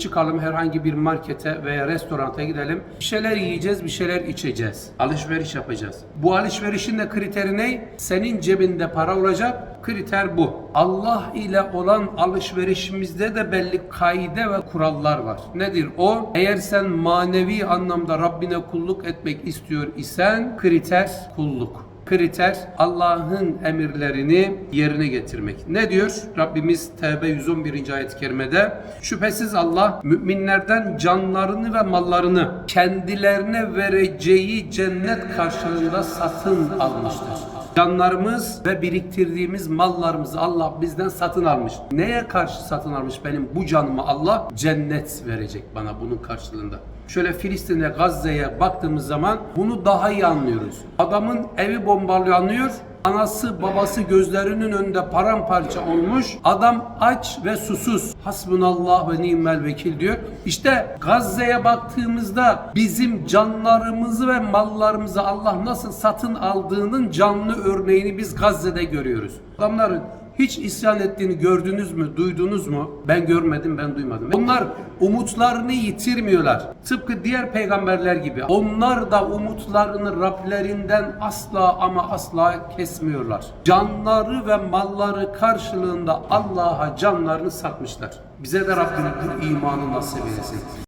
çıkalım herhangi bir markete veya restoranta gidelim. Bir şeyler yiyeceğiz, bir şeyler içeceğiz. Alışveriş yapacağız. Bu alışverişin de kriteri ne? Senin cebinde para olacak. Kriter bu. Allah ile olan alışverişimizde de belli kaide ve kurallar var. Nedir o? Eğer sen manevi anlamda Rabbine kulluk etmek istiyor isen kriter kulluk kriter Allah'ın emirlerini yerine getirmek. Ne diyor? Rabbimiz Tevbe 111. ayet-i kerimede şüphesiz Allah müminlerden canlarını ve mallarını kendilerine vereceği cennet karşılığında satın almıştır. Canlarımız ve biriktirdiğimiz mallarımızı Allah bizden satın almış. Neye karşı satın almış benim bu canımı Allah? Cennet verecek bana bunun karşılığında. Şöyle Filistin'e, Gazze'ye baktığımız zaman bunu daha iyi anlıyoruz. Adamın evi bombalanıyor, Anası babası gözlerinin önünde paramparça olmuş. Adam aç ve susuz. Hasbunallah ve ni'mel vekil diyor. İşte Gazze'ye baktığımızda bizim canlarımızı ve mallarımızı Allah nasıl satın aldığının canlı örneğini biz Gazze'de görüyoruz. Adamların hiç isyan ettiğini gördünüz mü, duydunuz mu? Ben görmedim, ben duymadım. Onlar umutlarını yitirmiyorlar. Tıpkı diğer peygamberler gibi. Onlar da umutlarını Rablerinden asla ama asla kesmiyorlar. Canları ve malları karşılığında Allah'a canlarını satmışlar. Bize de Rabbim bu imanı nasip eylesin.